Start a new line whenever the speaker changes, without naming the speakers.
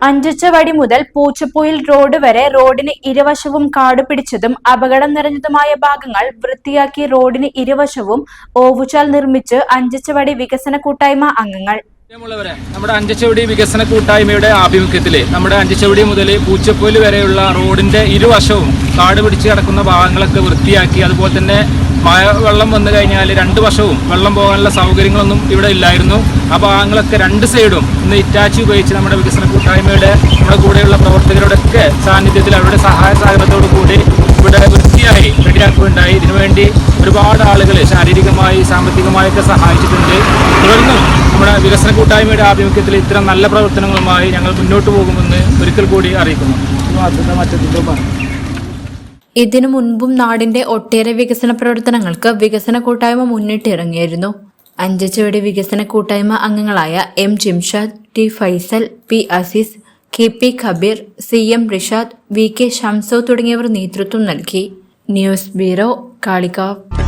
അഞ്ചച്ചവടി മുതൽ പൂച്ചപ്പൊയിൽ റോഡ് വരെ റോഡിന് ഇരുവശവും കാട് പിടിച്ചതും അപകടം നിറഞ്ഞതുമായ ഭാഗങ്ങൾ വൃത്തിയാക്കി റോഡിന് ഇരുവശവും ഓവുചാൽ നിർമ്മിച്ച് അഞ്ചച്ചവടി വികസന കൂട്ടായ്മ അംഗങ്ങൾ.
നമ്മുടെ അഞ്ചച്ചവടി വികസന കൂട്ടായ്മയുടെ ആഭിമുഖ്യത്തിൽ നമ്മുടെ അഞ്ചച്ചവടി മുതൽ പൂച്ചപ്പൂയിൽ വരെയുള്ള റോഡിന്റെ ഇരുവശവും കാട് പിടിച്ച് കിടക്കുന്ന ഭാഗങ്ങളൊക്കെ വൃത്തിയാക്കി അതുപോലെ തന്നെ മഴ വെള്ളം വന്നു കഴിഞ്ഞാൽ രണ്ട് വർഷവും വെള്ളം പോകാനുള്ള സൗകര്യങ്ങളൊന്നും ഇവിടെ ഇല്ലായിരുന്നു. ആ ഭാഗങ്ങളൊക്കെ രണ്ട് സൈഡും ഇന്ന് ഇറ്റാച്ചി ഉപയോഗിച്ച് നമ്മുടെ വികസന കൂട്ടായ്മയുടെ നമ്മുടെ കൂടെയുള്ള പ്രവർത്തകരുടെയൊക്കെ സാന്നിധ്യത്തിൽ അവരുടെ സഹായ സഹകരണത്തോടു കൂടി ഇവിടെ വൃത്തിയായി റെഡിയാക്കുകയുണ്ടായി. ഇതിനുവേണ്ടി ഒരുപാട് ആളുകൾ ശാരീരികമായി സാമ്പത്തികമായൊക്കെ സഹായിച്ചിട്ടുണ്ട്. തുടർന്നും നമ്മുടെ വികസന കൂട്ടായ്മയുടെ ആഭിമുഖ്യത്തിൽ ഇത്തരം നല്ല പ്രവർത്തനങ്ങളുമായി ഞങ്ങൾ മുന്നോട്ട് പോകുമെന്ന് ഒരിക്കൽ കൂടി അറിയിക്കുന്നു. മറ്റെന്തെങ്കിലും പറഞ്ഞു
ഇതിനു മുൻപും നാടിന്റെ ഒട്ടേറെ വികസന പ്രവർത്തനങ്ങൾക്ക് വികസന കൂട്ടായ്മ മുന്നിട്ടിറങ്ങിയിരുന്നു അഞ്ചച്ചുവടി വികസന കൂട്ടായ്മ അംഗങ്ങളായ M Jimshad T Faisal P Azeez K P Khabeer C M Rishad V K Shamso തുടങ്ങിയവർ നേതൃത്വം നൽകി. News bureau Kalikavu.